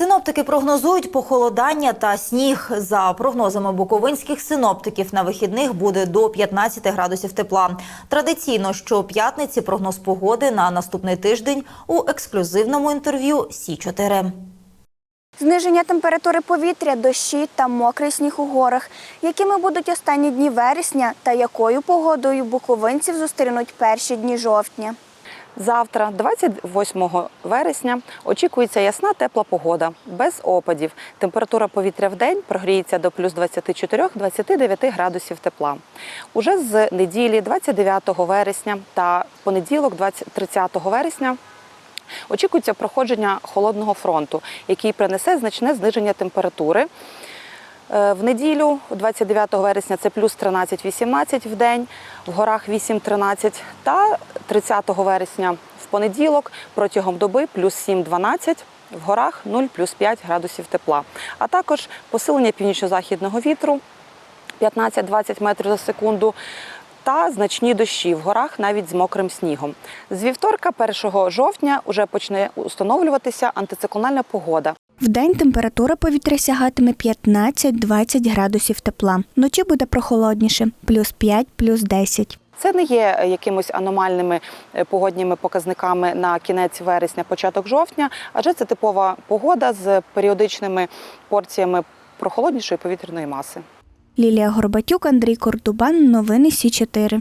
Синоптики прогнозують похолодання та сніг. За прогнозами буковинських синоптиків на вихідних буде до 15 градусів тепла. Традиційно щоп'ятниці прогноз погоди на наступний тиждень у ексклюзивному інтерв'ю Сі 4 Зниження температури повітря, дощі та мокрий сніг у горах. Якими будуть останні дні вересня та якою погодою буковинців зустрінуть перші дні жовтня? Завтра, 28 вересня, очікується ясна тепла погода, без опадів. Температура повітря в день прогріється до плюс 24-29 градусів тепла. Уже з неділі, 29 вересня та понеділок, 20 30 вересня, очікується проходження холодного фронту, який принесе значне зниження температури. Е, В неділю, 29 вересня, це плюс 13-18 в день, в горах 8-13 та 30 вересня в понеділок протягом доби плюс 7-12, в горах 0 плюс 5 градусів тепла. А також посилення північно-західного вітру 15-20 метрів за секунду та значні дощі в горах навіть з мокрим снігом. З вівторка, 1 жовтня, вже почне установлюватися антициклональна погода. Вдень температура повітря сягатиме 15-20 градусів тепла. Вночі буде прохолодніше – плюс 5, плюс 10. Це не є е, якимось аномальними е, погодніми показниками на кінець вересня, початок жовтня, адже це типова погода з періодичними порціями прохолоднішої повітряної маси. Лілія Горбатюк, Андрій Кордубан. Новини Сі 4